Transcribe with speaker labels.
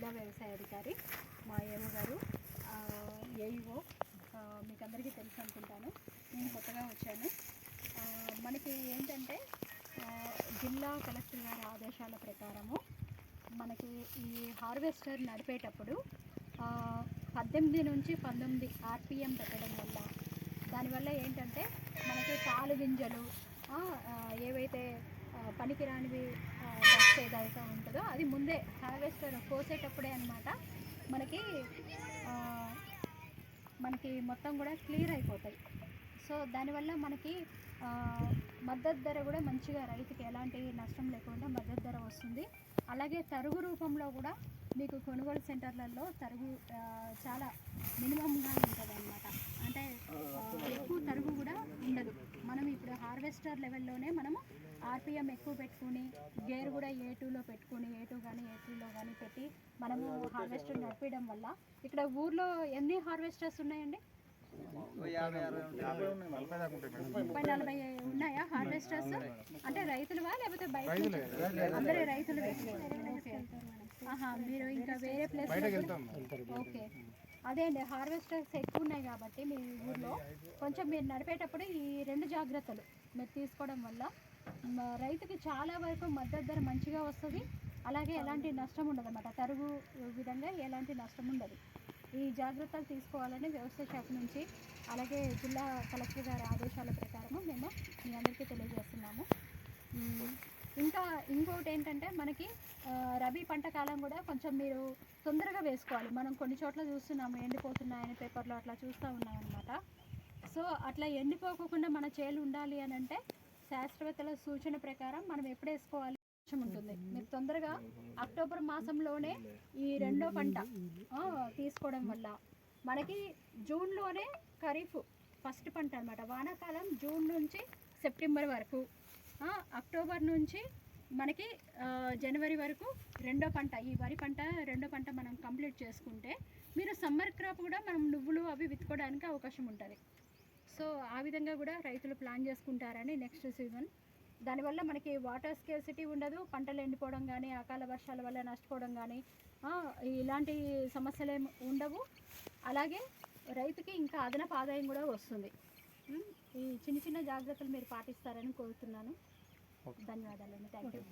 Speaker 1: లో వ్యవసాయ అధికారి మా ఏవో గారు ఏఈఓ మీకు అందరికీ తెలుసు అనుకుంటాను. నేను కొత్తగా వచ్చాను. మనకి ఏంటంటే జిల్లా కలెక్టర్ గారి ఆదేశాల ప్రకారము మనకి ఈ హార్వెస్టర్ నడిపేటప్పుడు పద్దెనిమిది నుంచి పంతొమ్మిది ఆర్పిఎం పెట్టడం వల్ల దానివల్ల ఏంటంటే మనకి పాలు గింజలు ఏవైతే పనికిరానివి ఆ, ఏదైతే ఉంటుందో అది ముందే హార్వెస్టర్ కోసేటప్పుడే అనమాట మనకి మనకి మొత్తం కూడా క్లియర్ అయిపోతాయి. సో దానివల్ల మనకి మద్దతు ధర కూడా మంచిగా రైతుకి ఎలాంటి నష్టం లేకుండా మద్దతు ధర వస్తుంది. అలాగే తరుగు రూపంలో కూడా మీకు కొనుగోలు సెంటర్లలో తరుగు చాలా మినిమంగా ఉంటుంది అనమాట అంటే ఎక్కువ తరుగు కూడా ఉండదు. మనం ఇప్పుడు హార్వెస్టర్ లెవెల్లోనే మనము ఆర్పిఎం ఎక్కువ పెట్టుకుని గేర్ కూడా ఏ టూలో పెట్టుకుని ఏ టూ కానీ ఏ త్రీలో కానీ పెట్టి మనము హార్వెస్టర్ నడిపించడం వల్ల ఇక్కడ ఊర్లో ఎన్ని హార్వెస్టర్స్ ఉన్నాయండి? ముప్పై నలభై ఉన్నాయా హార్వెస్టర్స్? అంటే రైతులువా లేకపోతే బయట? అందరూ రైతులు మీరు ఇంకా వేరే ప్లేస్ ఓకే. అదే అండి హార్వెస్టర్స్ ఎక్కువ ఉన్నాయి కాబట్టి మీ ఊర్లో కొంచెం మీరు నడిపేటప్పుడు ఈ రెండు జాగ్రత్తలు మీరు తీసుకోవడం వల్ల రైతుకి చాలా వరకు మద్దతు ధర మంచిగా వస్తుంది. అలాగే ఎలాంటి నష్టం ఉండదు అన్నమాట. తరుగు విధంగా ఎలాంటి నష్టం ఉండదు. ఈ జాగ్రత్తలు తీసుకోవాలని వ్యవసాయ శాఖ నుంచి అలాగే జిల్లా కలెక్టర్ గారి ఆదేశాల ప్రకారము మేము మీ అందరికీ తెలియజేస్తున్నాము. ఇంకా ఇంకోటి ఏంటంటే మనకి రబీ పంట కాలం కూడా కొంచెం మీరు తొందరగా వేసుకోవాలి. మనం కొన్ని చోట్ల చూస్తున్నాము ఎండిపోతున్నాయని పేపర్లో అట్లా చూస్తూ ఉన్నామన్నమాట. సో అట్లా ఎండిపోకుండా మన చేలు ఉండాలి అని అంటే శాస్త్రవేత్తల సూచన ప్రకారం మనం ఎప్పుడు వేసుకోవాలి ఉంటుంది. మీరు తొందరగా అక్టోబర్ మాసంలోనే ఈ రెండో పంట తీసుకోవడం వల్ల మనకి జూన్లోనే ఖరీఫ్ ఫస్ట్ పంట అనమాట వానాకాలం జూన్ నుంచి సెప్టెంబర్ వరకు అక్టోబర్ నుంచి మనకి జనవరి వరకు రెండో పంట ఈ వరి పంట రెండో పంట మనం కంప్లీట్ చేసుకుంటే మీరు సమ్మర్ క్రాప్ కూడా మనం నువ్వులు అవి విత్తుకోవడానికి అవకాశం ఉంటుంది. సో ఆ విధంగా కూడా రైతులు ప్లాన్ చేసుకుంటారని నెక్స్ట్ సీజన్. దానివల్ల మనకి వాటర్ స్కేసిటీ ఉండదు పంటలు ఎండిపోవడం కానీ అకాల వర్షాల వల్ల నష్టపోవడం కానీ ఇలాంటి సమస్యలు ఏమి ఉండవు. అలాగే రైతుకి ఇంకా అదనపు ఆదాయం కూడా వస్తుంది. ఈ చిన్న చిన్న జాగ్రత్తలు మీరు పాటిస్తారని కోరుతున్నాను. ధన్యవాదాలండి. Thank you